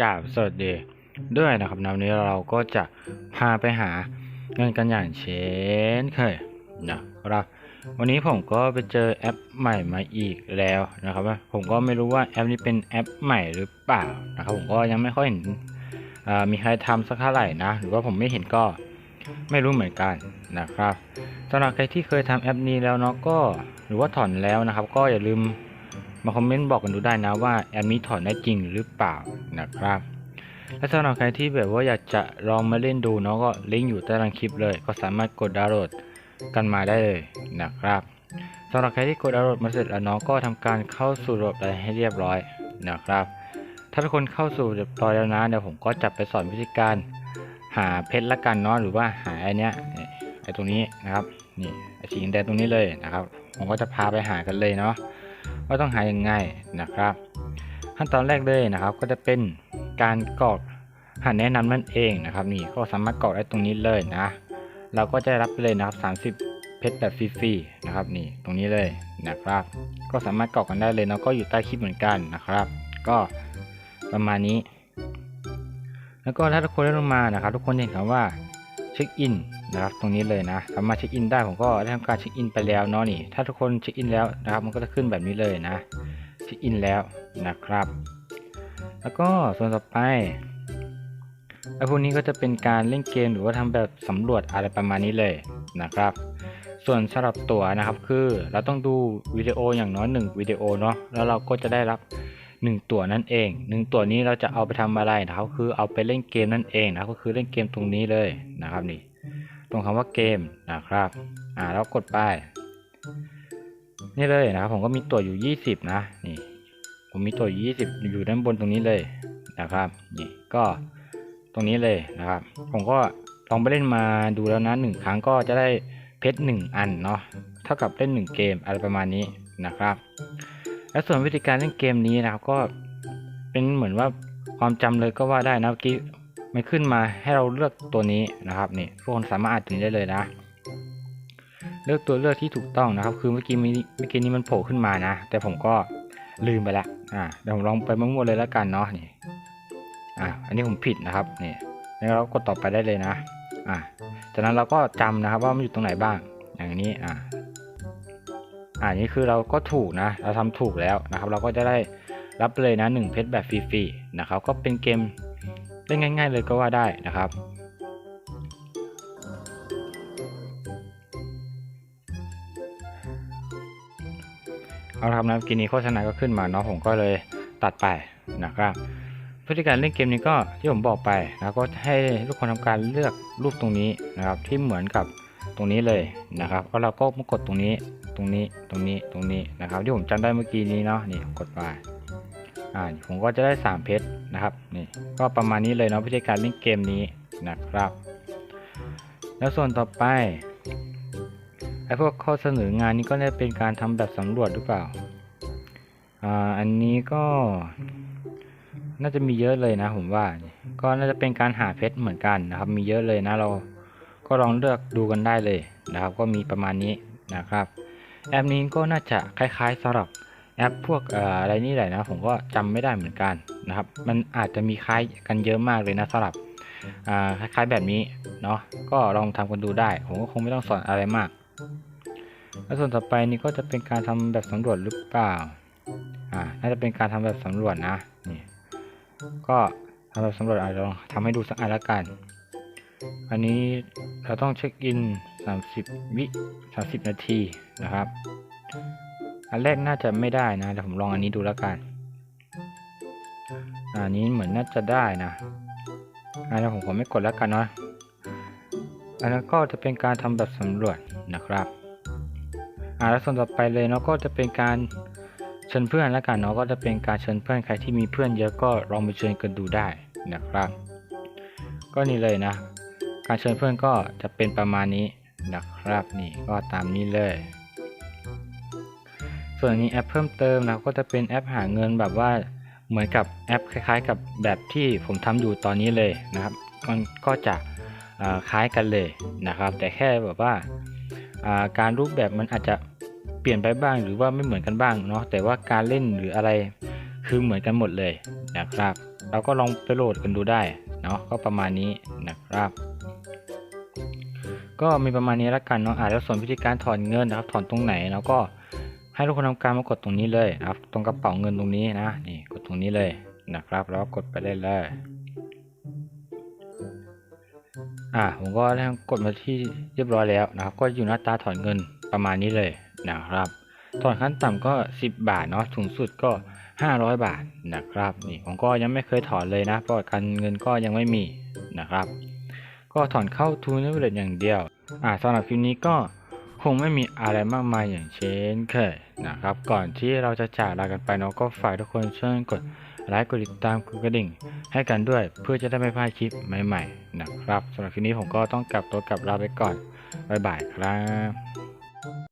กราบสวัสดีด้วยนะครับในวันนี้เราก็จะพาไปหาเงินกันอย่างเช่นเคยนะครับวันนี้ผมก็ไปเจอแอปใหม่มาอีกแล้วนะครับว่าผมก็ไม่รู้ว่าแอปนี้เป็นแอปใหม่หรือเปล่านะครับผมก็ยังไม่ค่อยเห็นอ่ามีใครทำสักเท่าไหร่นะ หรือว่าผมไม่เห็นก็ไม่รู้เหมือนกันนะครับสำหรับใครที่เคยทำแอปนี้แล้วเนาะก็หรือว่าถอนแล้วนะครับ ก็อย่าลืม มาคอมเมนต์บอกกันดูได้นะว่าแอปนี้ถอนได้จริงหรือเปล่านะครับและสำหรับใครที่แบบว่าอยากจะลองมาเล่นดูเนาะก็ลิงก์อยู่ใต้ล่างคลิปเลย ก็สามารถกดดาวน์โหลดกันมาได้เลยนะครับสำหรับใครที่กดดาวน์โหลดมาเสร็จแล้วเนาะก็ทำการเข้าสู่ระบบให้เรียบร้อยนะครับ ถ้าทุกคนเข้าสู่เรียบร้อยแล้วนะเดี๋ยวผมก็จะไปสอนวิธีการหาเพชรละกันเนาะหรือว่าหาไอเนี้ยไอตรงนี้นะครับนี่ไอสีแดงตรงนี้เลยนะครับ ผมก็จะพาไปหากันเลยเนาะ ว่าต้องหายังไงนะครับ ขั้นตอนแรกเลยนะครับ ก็จะเป็นการกรอกหันแนะนำนั่นเองนะครับนี่ก็สามารถกรอกได้ตรงนี้เลยนะ เราก็จะรับไปเลยนะครับ30 เพชรแบบฟรีๆนะครับนี่ตรงนี้เลยนะครับ ก็สามารถกรอกกันได้เลยเนาะก็อยู่ใต้คลิปเหมือนกันนะครับ ก็ประมาณนี้ แล้วก็ถ้าทุกคนได้ลงมานะครับ ทุกคนเห็นคำว่าเช็คอิน นะครับตรงนี้เลยนะสามารถเช็คอินได้ผมก็ได้ทำการเช็คอินไปแล้วเนาะนี่ ถ้าทุกคนเช็คอินแล้วนะครับ มันก็จะขึ้นแบบนี้เลยนะเช็คอินแล้วนะครับ แล้วก็ส่วนต่อไปไอ้พวกนี้ก็จะเป็นการเล่นเกมหรือว่าทำแบบสำรวจอะไรประมาณนี้เลยนะครับ ส่วนสำหรับตั๋วนะครับคือเราต้องดูวิดีโออย่างน้อยหนึ่งวิดีโอเนาะแล้วเราก็จะได้รับ1ตั๋วนั่นเอง1ตั๋วนี้เราจะเอาไปทำอะไรนะครับคือเอาไปเล่นเกมนั่นเองนะก็คือเล่นเกมตรงนี้เลยนะครับนี่ รงคำว่าเกมนะครับ อ่าแล้วกดไป นี่เลยนะครับผมก็มีตัวอยู่ 20 นะ นี่ ผมมีตัวอยู่ 20 อยู่ด้านบนตรงนี้เลยนะครับ นี่ก็ตรงนี้เลยนะครับ ผมก็ลองไปเล่นมาดูแล้วนะหนึ่งครั้งก็จะได้เพชรหนึ่งอันเนาะ เท่ากับเล่นหนึ่งเกมอะไรประมาณนี้นะครับ และส่วนวิธีการเล่นเกมนี้นะครับก็เป็นเหมือนว่าความจำเลยก็ว่าได้นะเมื่อกี้ มันขึ้นมาให้เราเลือกตัวนี้นะครับนี่ทุกคนสามารถอ่านตรงนี้ได้เลยนะ เลือกตัวเลือกที่ถูกต้องนะครับ คือเมื่อกี้เมื่อกี้นี้มันโผล่ขึ้นมานะ แต่ผมก็ลืมไปละอ่าเดี๋ยวผมลองไปมั่วๆเลยแล้วกันเนาะนี่อ่าอันนี้ผมผิดนะครับนี่แล้วเรากดต่อไปได้เลยนะอ่าจากนั้นเราก็จำนะครับว่ามันอยู่ตรงไหนบ้างอย่างนี้อ่าอ่านี่คือเราก็ถูกนะ เราทำถูกแล้วนะครับ เราก็จะได้รับเลยนะ1เพชรแบบฟรีๆนะครับ ก็เป็นเกม เล่นง่าย ๆ เลยก็ว่าได้นะครับ เอาละครับนะกินนี้โฆษณาก็ขึ้นมาเนาะผมก็เลยตัดไปนะครับพฤติการเล่นเกมนี้ก็ที่ผมบอกไปนะก็ให้ทุกคนทำการเลือกรูปตรงนี้นะครับ ที่เหมือนกับตรงนี้เลยนะครับแล้วเราก็มากดตรงนี้ตรงนี้ตรงนี้ตรงนี้นะครับ ที่ผมจำได้เมื่อกี้นี้เนาะนี่กดไป อ่าผมก็จะได้ 3 เพชรนะครับนี่ก็ประมาณนี้เลยเนาะวิธีการเล่นเกมนี้นะครับ แล้วส่วนต่อไปไอ้พวกข้อเสนองานนี้ก็จะเป็นการทำแบบสำรวจหรือเปล่าอ่าอันนี้ก็น่าจะมีเยอะเลยนะผมว่า ก็น่าจะเป็นการหาเพชรเหมือนกันนะครับ มีเยอะเลยนะเราก็ลองเลือกดูกันได้เลยนะครับ ก็มีประมาณนี้นะครับ แอปนี้ก็น่าจะคล้ายๆสำหรับ แอปพวกออะไรนี่แหละนะผมก็จำไม่ได้เหมือนกันนะครับ มันอาจจะมีคล้ายกันเยอะมากเลยนะสำหรับคล้ายๆแบบนี้เนาะก็ลองทำกันดูได้ ผมก็คงไม่ต้องสอนอะไรมาก แล้วส่วนต่อไปนี่ก็จะเป็นการทำแบบสำรวจหรือเปล่าอ่าน่าจะเป็นการทำแบบสำรวจนะนี่ก็ทำแบบสำรวจอาจจะลองทำให้ดูสักอันละกัน อันนี้เราต้องเช็คอิน 30 วิ 30 นาทีนะครับ อันแรกน่าจะไม่ได้นะเดี๋ยวผมลองอันนี้ดูแล้วกัน อันนี้เหมือนน่าจะได้นะอันนี้ผมขอไม่กดแล้วกันเนาะอันนั้นก็จะเป็นการทำแบบสำรวจนะครับอ่าแล้วส่วนต่อไปเลยเนาะก็จะเป็นการเชิญเพื่อนแล้วกันเนาะก็จะเป็นการเชิญเพื่อนใครที่มีเพื่อนเยอะก็ลองไปเชิญกันดูได้นะครับ ก็นี่เลยนะ การเชิญเพื่อนก็จะเป็นประมาณนี้นะครับนี่ก็ตามนี้เลย ส่วนนี้แอปเพิ่มเติมนะก็จะเป็นแอปหาเงินแบบว่าเหมือนกับแอปคล้ายๆ กับแบบที่ผมทำอยู่ตอนนี้เลยนะครับมันก็จะคล้ายกันเลยนะครับ แต่แค่แบบว่าการรูปแบบมันอาจจะเปลี่ยนไปบ้างหรือว่าไม่เหมือนกันบ้างเนาะแต่ว่าการเล่นหรืออะไรคือเหมือนกันหมดเลยนะครับ เราก็ลองไปโหลดกันดูได้เนาะก็ประมาณนี้นะครับ ก็มีประมาณนี้ล้วกันเนาะอ่าแล้วส่วนวิธีการถอนเงินนะครับ ถอนตรงไหนเราก็ ให้ทุกคนทำการมากดตรงนี้เลยนะครับตรงกระเป๋าเงินตรงนี้นะนี่กดตรงนี้เลยนะครับ แล้วกดไปได้เลยอ่าผมก็ได้กดมาที่เรียบร้อยแล้วนะครับ ก็อยู่หน้าตาถอนเงินประมาณนี้เลยนะครับถอนขั้นต่ำก็ 10 บาทเนาะสูงสุดก็ 500 บาทนะครับนี่ผมก็ยังไม่เคยถอนเลยนะเพราะการเงินก็ยังไม่มีนะครับ ก็ถอนเข้าทูนเวลอย่างเดียวอ่าสำหรับคลิปนี้ก็ คงไม่มีอะไรมากมายอย่างเช่นเคยนะครับ ก่อนที่เราจะจากลากันไปเนาะก็ฝากทุกคนช่วยกดไลค์กดติดตามกดกระดิ่ง ให้กันด้วยเพื่อจะได้ไม่พลาดคลิปใหม่ๆนะครับสำหรับคลิปนี้ผมก็ต้องกลับตัวกลับลาไปก่อนบ๊ายบายครับ